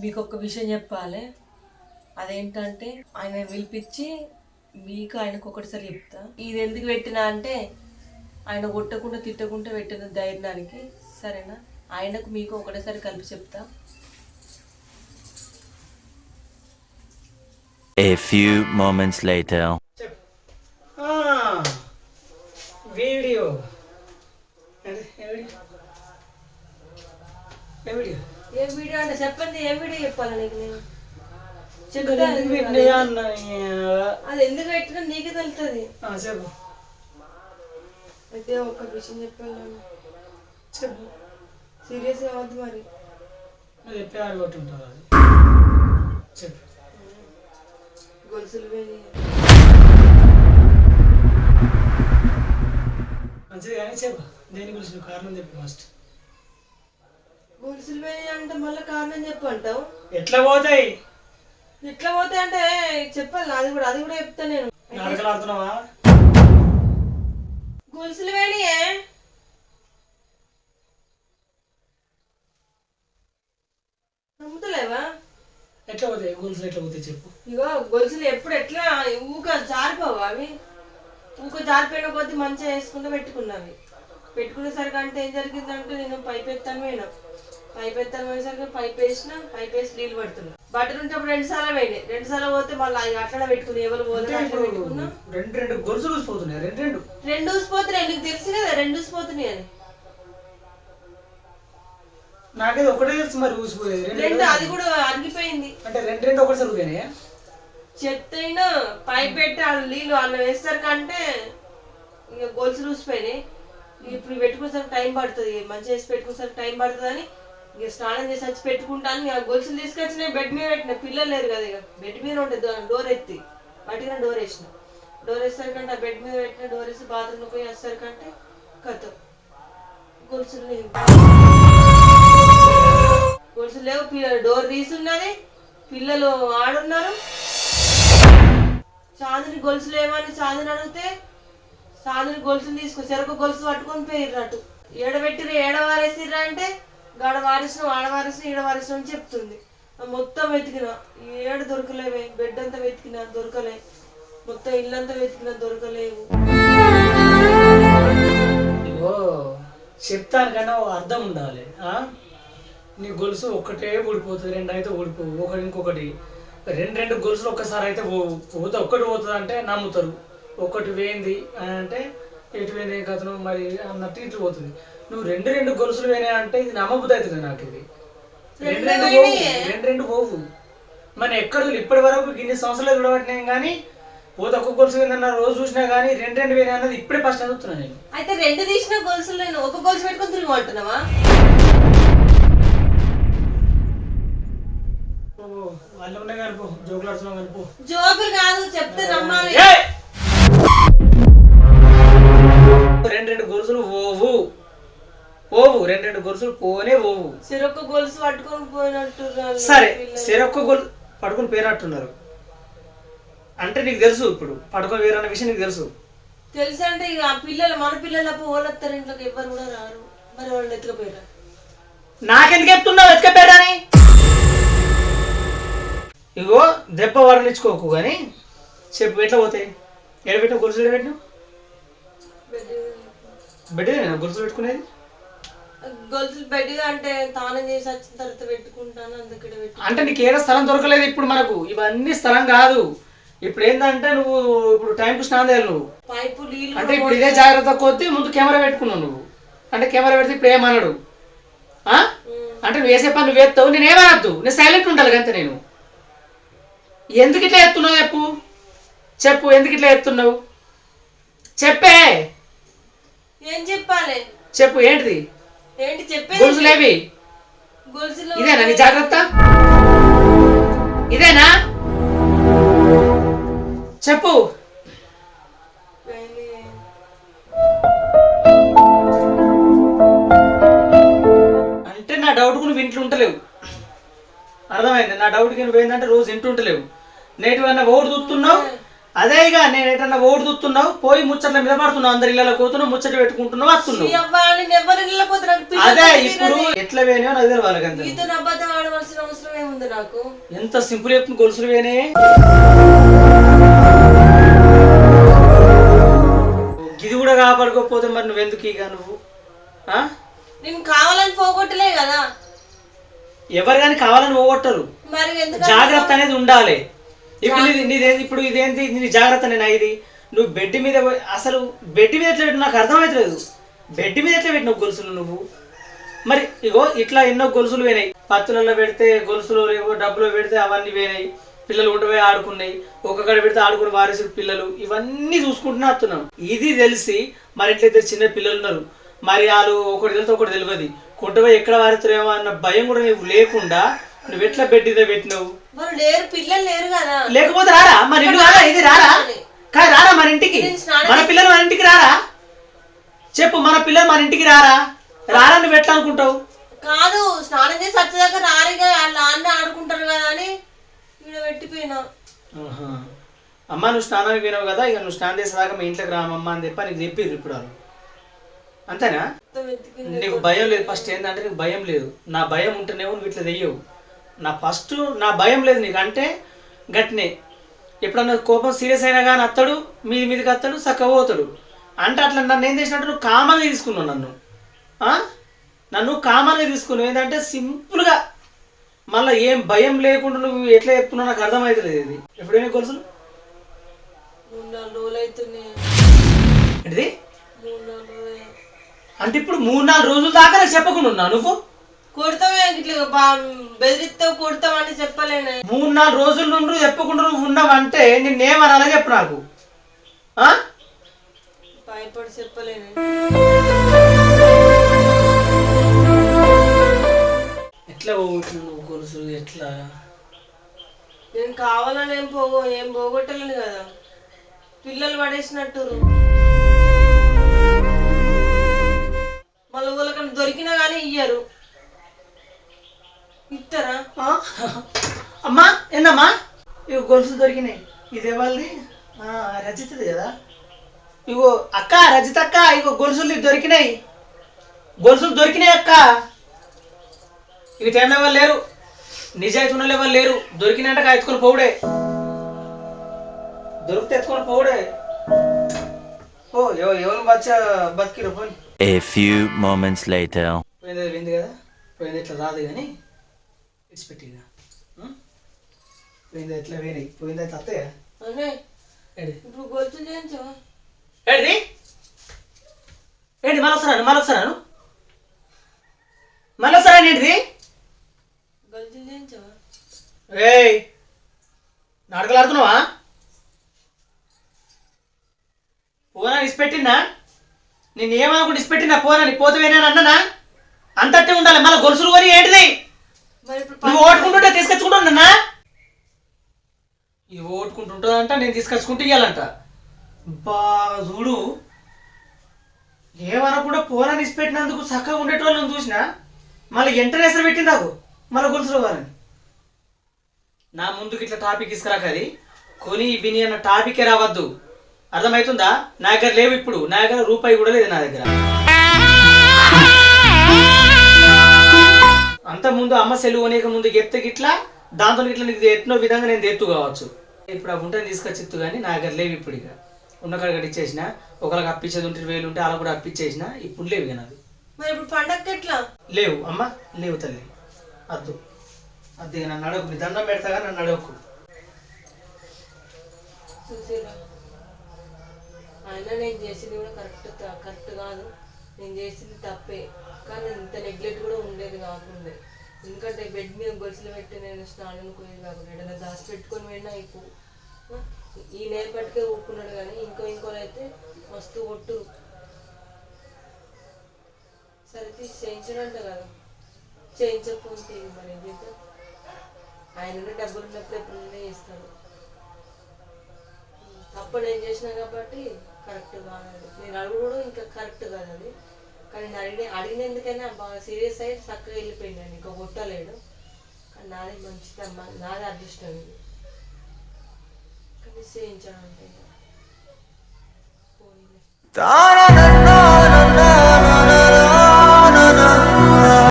మీకు ఒక విషయం చెప్పాలి. అదేంటంటే ఆయన పిలిపించి మీకు ఆయనకు ఒకటిసారి చెప్తా. ఇది ఎందుకు పెట్టినా అంటే ఆయన కొట్టకుండా తిట్టకుండా పెట్టిన ధైర్యానికి సరేనా? ఆయనకు మీకు ఒకటేసారి కలిపి చెప్తా. A few moments later. Video. A video అంటే చెప్పండి ఏ వీడియో చెప్పాలి నీకు నేను? అది ఎందుకు పెట్టినా నీకే తెలుస్తుంది చెప్పు. అయితే ఒక విషయం చెప్పు. సీరియస్ మరి. అది. చెప్పు. గొలుసులు మంచిది కానీ చెప్పు. దేని గురించి కారణం చెప్పు ఫస్ట్ గొలుసులు పోయి అంటే మళ్ళీ కారణం చెప్పు అంటావు ఎట్లా పోతాయి? ఇట్లా పోతే అంటే చెప్పాలి అది కూడా అది కూడా చెప్తా నేను. నాటకాలు ఆడుతున్నావా? గొలుసులు వేణియే నమ్ముతలేవా? ఎట్లా పోతాయి? గొలుసులు ఎట్లా పోతాయి చెప్పు. ఇగో గొలుసులు ఎప్పుడు ఎట్లా ఊక జారిపోవా అవి. ఊక జారిపోయిన కొద్దీ మంచిగా వేసుకుంటూ పెట్టుకున్నవి. పెట్టుకునేసరికి అంటే ఏం జరిగిందంటే నేను పైప్ ఎత్తాను పోయినా. పైప్ ఎత్తాను పోయేసరికి పైప్ వేసిన పైప్ వేసి నీళ్ళు పడుతున్నా. బట్టలు ఉంటే అప్పుడు రెండు సార్లు పోయినాయి. రెండు సార్లు పోతే మళ్ళీ అట్లా పెట్టుకుని ఎవరు పోతే రెండు రెండు గొలుసులు ఊసిపోతున్నాయి రెండు రెండు. రెండు ఊసిపోతున్నాయి నీకు తెలుసు కదా రెండు ఊసిపోతున్నాయి అని. నాకేదో ఒకటే తెలుసు మరి ఊసిపోయేది రెండు అది కూడా అరిగిపోయింది. అంటే రెండు రెండు ఒకటి సరిపోయినాయా చెత్త అయినా పైప్ పెట్టి ఆ నీళ్ళు అన్న వేస్తారు కంటే ఇక గొలుసులు ఊసిపోయినాయి ఇప్పుడు పెట్టుకునేసరికి టైం పడుతుంది. మంచిగా వేసి పెట్టుకునేసరికి టైం పడుతుంది అని ఇక స్నానం చేసి వచ్చి పెట్టుకుంటాను. ఆ గొలుసులు తీసుకొచ్చిన బెడ్ మీద పెట్టిన. పిల్లలు లేరు కదా ఇక. బెడ్ మీద ఉంటుంది డోర్ ఎత్తి. పట్టిన డోర్ వేసిన. డోర్ వేసరికంటే ఆ బెడ్ మీద పెట్టిన డోర్ వేసి బాత్రూమ్లో పోయి వేసరికంటే కథ. గొలుసులు లేవు. గొలుసులు లేవు. పిల్లలు డోర్ తీసున్నది. పిల్లలు ఆడున్నారు. చాందిని గొలుసులు ఏమని చాందిని అడిగితే చాందిని గొలుసులు తీసుకొని చెరకు గొలుసు పట్టుకొని పోయిర్రటు ఏడబెట్టిరు ఏడవారేసిర్రా అంటే గడ వారిసిన ఆడ ఈడ వారిసిన అని చెప్తుంది. మొత్తం వెతికిన ఏడు దొరకలేవే బెడ్ అంతా వెతికిన దొరకలే మొత్తం ఇల్లంతా వెతికిన దొరకలేవు. చెప్తాను చెప్తానికన్నా ఓ అర్థం ఉండాలి ఆ? నీ గొలుసు ఒక్కటే ఊడిపోతుంది రెండు అయితే ఊడిపోవు ఒకటి ఇంకొకటి. రెండు రెండు గొలుసులు ఒక్కసారి అయితే పోవు పోతే ఒక్కటి పోతుంది అంటే నమ్ముతారు. ఒకటి వేయింది అని అంటే ఎటు వేయింది కథను మరి అన్నట్టు ఇటు పోతుంది. నువ్వు రెండు రెండు గొలుసులు వేయినాయి అంటే ఇది నమ్మబుద్ధి అవుతుంది నాకు ఇది. రెండు రెండు పోవు. రెండు రెండు పోవు. మన ఎక్కడ ఇప్పటి వరకు ఇన్ని సంవత్సరాలు చూడబట్టినాం కానీ పోతే ఒక్క గొలుసు వేయిందన్న రోజు చూసినా కానీ రెండు రెండు వేయినాయి అన్నది ఇప్పుడే ఫస్ట్ చదువుతున్నా నేను. అయితే రెండు తీసిన గొలుసులు నేను ఒక గొలుసు పెట్టుకొని తిరిగి అంటున్నావా ఓ, వాళ్ళు ఉన్నాయి కానీ పో జోకులు ఆడుతున్నాం కానీ పో. జోకులు కాదు చెప్తే నమ్మాలి. ఏయ్! రెండు రెండు గొలుసులు ఓవు ఓవు రెండు రెండు గొలుసులు పోనే ఓవు చెరొక్క గొలుసు పట్టుకొని పోయినట్టు సరే సెరొక్క గొలు పడుకుని పేరట్టున్నారు అంటే నీకు తెలుసు ఇప్పుడు పడుకొని వేరన్న విషయం నీకు తెలుసు. తెలుసు అంటే ఇక ఆ పిల్లలు మన పిల్లలు అప్పుడు వాళ్ళు వస్తారు ఇంట్లోకి ఎవ్వరు కూడా రారు. మరి వాళ్ళు ఎత్తుకపోయారు? నాకెందుకు చెప్తున్నావు ఎత్తుకపోయారని ఇగో దెబ్బ వర్ణించుకోకు కానీ చెప్పు ఎట్లా పోతాయి? ఎడబెట్టిన గొలుసులు ఎడబెట్టిన బెడ్ గొలుసులు పెట్టుకునేది? గొలుసులు బెడ్గా అంటే తానం చేసి వచ్చిన తర్వాత పెట్టుకుంటాను అంటే నీకు ఏదో స్థలం దొరకలేదు ఇప్పుడు మనకు. ఇవన్నీ స్థలం కాదు. ఇప్పుడు ఏంటంటే నువ్వు ఇప్పుడు టైంకు స్నానం చేయాలి నువ్వు. పైపు నీళ్ళు అంటే ఇప్పుడు ఇదే జాగ్రత్త కొద్దీ ముందు కెమెరా పెట్టుకున్నావు నువ్వు. అంటే కెమెరా పెడితే ఇప్పుడు ఏమన్నాడు? అంటే నువ్వు వేసే పని నువ్వు వేస్తావు నేను ఏమనద్దు? నేను సైలెంట్ ఉండాలి అంతే నేను. ఎందుకు ఇట్లా ఎత్తున్నావు చెప్పు? చెప్పు ఎందుకు ఇట్లా ఎత్తున్నావు చెప్పే. ఏం చెప్పాలి? చెప్పు ఏంటిది? ఏంటి చెప్పేది? గొలుసులేవి. గొలుసులు. ఇదేనా నీ జాగ్రత్త? ఇదేనా? చెప్పు. అంటే నా డౌట్ నువ్వు ఇంట్లో ఉంటలేవు అర్థమైంది? నా డౌట్కి నువ్వు ఏంటంటే రోజు ఇంట్లో ఉంటలేవు నేటి అన్న ఓడి చూస్తున్నావు? అదే ఇక నేను ఎటన్నా ఓడి చూస్తున్నావు పోయి ముచ్చట్ల మీద పడుతున్నావు అందరి ఇళ్ళలో కూతున్నావు ముచ్చట పెట్టుకుంటున్నావు వస్తున్నావు అదే ఇప్పుడు ఎట్లా వేనే నాకు తెలియాలి ఏముంది నాకు? ఎంత సింపుల్ చెప్తుంది గొలుసులు వేనే ఇది కూడా కాపాడుకోకపోతే మరి నువ్వెందుకు ఇక నువ్వు? నేను కావాలని పోగొట్టలే కదా. ఎవరు కానీ కావాలని పోగొట్టరు. మరి ఎందుకు జాగ్రత్త అనేది ఉండాలి. ఇప్పుడు నీది నీదేంది ఇప్పుడు ఇదేంటి నీ జాగ్రత్త నేను ఇది? నువ్వు బెడ్ మీద అసలు బెడ్ మీద ఎట్లా పెట్టిన నాకు అర్థమవుతలేదు. బెడ్ మీద ఎట్లా పెట్టినావు గొలుసులు నువ్వు? మరి ఇగో ఇట్లా ఎన్నో గొలుసులు పోయినాయి. పత్తులలో పెడితే గొలుసులు ఏవో డబ్బులో పెడితే అవన్నీ పోయినాయి. పిల్లలు ఉండిపోయి ఆడుకున్నాయి. ఒక్కొక్కడ పెడితే ఆడుకుని వారసు పిల్లలు. ఇవన్నీ చూసుకుంటూనే వస్తున్నాం. ఇది తెలిసి మరి ఇట్లా ఇద్దరు చిన్న పిల్లలు ఉన్నారు. మరి వాళ్ళు ఒకటి తెలితే ఒకటి తెలియదు. కొంటపోయి ఎక్కడ వారుతారేమో అన్న భయం కూడా నీకు లేకుండా నువ్వు ఎట్లా బెడ్ మీద పెట్టినావు? మరి లేరు పిల్లలు లేరు కదా. లేకపోతే రారా? మన ఇల్లు రారా? ఇది రారా? కాదు రారా మన ఇంటికి? మన పిల్లలు మన ఇంటికి రారా? చెప్పు మన పిల్లలు మన ఇంటికి రారా? రారా నువ్వు ఎట్లా అనుకుంటావు? కాదు స్నానం చేసి వచ్చేదాకా రారిగా వాళ్ళు ఆన్నే ఆడుకుంటారు కదా అని ఈడ పెట్టిపోయినా. అమ్మ నువ్వు స్నానానికి పోయినావు కదా ఇక నువ్వు స్నానం చేసేదాకా మీ ఇంట్లోకి రామమ్మ అని చెప్పి నీకు చెప్పిర్రు ఇప్పుడు వాళ్ళు. అంతేనా. నీకు భయం లేదు. ఫస్ట్ ఏంటంటే నీకు భయం లేదు. నా భయం ఉంటేనేమో నువ్వు ఇట్లా తెయ్యవు నా ఫస్ట్ నా భయం లేదు నీకు. అంటే గట్టినే. ఎప్పుడన్నా కోపం సీరియస్ అయినా కానీ అత్తడు మీది మీదకి అత్తడు చక్కగా పోతాడు. అంటే అట్లా నన్ను ఏం చేసినట్టు నువ్వు కామన్గా తీసుకున్నావు నన్ను. ఆ? నన్ను కామన్గా తీసుకున్నావు. ఏంటంటే సింపుల్గా మళ్ళీ ఏం భయం లేకుండా నువ్వు ఎట్లా చెప్తున్నావు నాకు అర్థమవుతలేదు ఇది. ఎప్పుడైనా గొలుసులు రోజులు అంటే ఇప్పుడు మూడు నాలుగు రోజుల దాకా నాకు చెప్పకుండా ఉన్నావు నువ్వు? కొడతామే ఇట్లా బెదిరిస్తావు కొడతామని చెప్పలేనే. మూడు నాలుగు రోజుల నుండి చెప్పకుండా నువ్వు ఉన్నావంటే నిన్నేమనాలో చెప్పు నాకు. ఆ? భయపడి చెప్పలేనే. ఎట్లా పోగొట్టినావు నువ్వు గొలుసు? ఎట్లా? నేను కావాలని ఏం పోగో ఏం పోగొట్టలేను కదా. పిల్లలు పడేసినట్టు మళ్ళీ వాళ్ళకన్నా దొరికినా కానీ ఇయ్యరు. ఇస్తారా? అమ్మా ఏందమ్మా? ఇగో గొలుసులు దొరికినాయి. ఇది ఆ, రజితది కదా. ఇగో అక్క రజిత అక్క ఇగో గొలుసులు దొరికినాయి. గొలుసులు దొరికినాయి అక్క. ఇవి తేడా ఎవరు లేరు? నిజాయితీ ఉన్న ఎవరు లేరు? దొరికినాయంటే ఎత్తుకొని పోవుడే. దొరికితే ఎత్తుకొని పోవుడే. ఓ ఎవ- ఎవరు బచ్చ బతికిరు పోయి A few moments later. పోయింది పోయింది కదా. పోయింది ఇట్లా రాదు కానీ. విడిచిపెట్టి ఇక. ఉం? పోయింది ఎట్లా పోయినాయి పోయింది అయితే అత్తయ్య? ఇప్పుడు గొలుసు ఏంటి మళ్ళీ వస్తున్నాను మళ్ళీ వస్తున్నాను? మళ్ళీ వస్తున్నాను ఏంటిది? ఏయ్ నాటకాలు ఆడుతున్నావా పోనా ఇసిపెట్టినా నేను ఏమనుకుంటే ఇసిపెట్టినా పోనా నీ పోతవేనా అన్ననా? అంతట్టే ఉండాలి మళ్ళీ గొలుసులు కొని ఏంటిది? నువ్వు ఓటుకుంటుంటే తీసుకొచ్చుకుంటున్నా ఇది ఓటుకుంటుంటుందంట నేను తీసుకొచ్చుకుంటూ ఇవ్వాలంట బా చూడు. ఏమనకుండా పోరా నిసిపెట్టినందుకు చక్కగా ఉండేటోళ్ళని చూసిన మళ్ళీ ఎంటర్ ఎసరు పెట్టింది నాకు మళ్ళీ గొలుసులు వారని నా ముందుకు ఇట్లా టాపిక్ తీసుకురాక అది. కొని బిని అన్న టాపికే రావద్దు. అర్థమవుతుందా? నా దగ్గర లేవు ఇప్పుడు. నా దగ్గర రూపాయి కూడా లేదు నా దగ్గర. ముందు అమ్మ సెలవు అనేక ముందు చెప్తే గిట్లా దాంతో ఇట్లా నీకు ఎట్నో విధంగా నేను తెత్తు కావచ్చు. ఇప్పుడు ఆ గుంటని తీసుకొచ్చి ఎత్తు కానీ నా దగ్గర లేవు ఇప్పుడు ఇక. ఉన్న కాడ ఇచ్చేసిన ఒకరికి అప్పించేది ఉంటే వేలు ఉంటే అలా కూడా అప్పించేసిన ఇప్పుడు లేవు ఇక నాకు మరి ఇప్పుడు ఎట్లా? లేవు అమ్మ లేవు తల్లి. అద్దు. అద్దు ఇక నన్ను అడగకు నీ దండం పెడతాగా నన్ను అడగకు. అయినా నేను చేసింది కూడా కరెక్ట్ కరెక్ట్ కాదు. నేను చేసింది తప్పే. కానీ ఇంత నెగ్లెక్ట్ కూడా ఉండేది కాకుండే. ఎందుకంటే బెడ్ మీద గొలుసులు పెట్టి నేను స్నానం పోయేది కాకుండా ఏదైనా దాచి పెట్టుకొని వెళ్ళినా అయిపో. ఈ ఈ నేపటికే ఒప్పుకున్నాడు కానీ ఇంకో ఇంకోలు అయితే మస్తు ఒట్టు. సరే తీసి చేయించడంట కదా. చేయించకపోతే మరి ఏంటంటే ఆయన డబ్బులు ఉన్నప్పుడు ఎప్పుడైనా చేస్తాడు. అప్పుడు నేను చేసినా కాబట్టి కరెక్ట్ కాదు నేను అడుగుడు ఇంకా కరెక్ట్ కాదు అది. కానీ అడిగిన అడిగినందుకైనా బాగా సీరియస్ అయ్యి చక్కగా వెళ్ళిపోయిందండి ఇంకా కొట్టలేడు కానీ నాది మంచిదమ్మా నాది అదృష్టం ఇది కానీ పోనీలే. అంటే పోయింది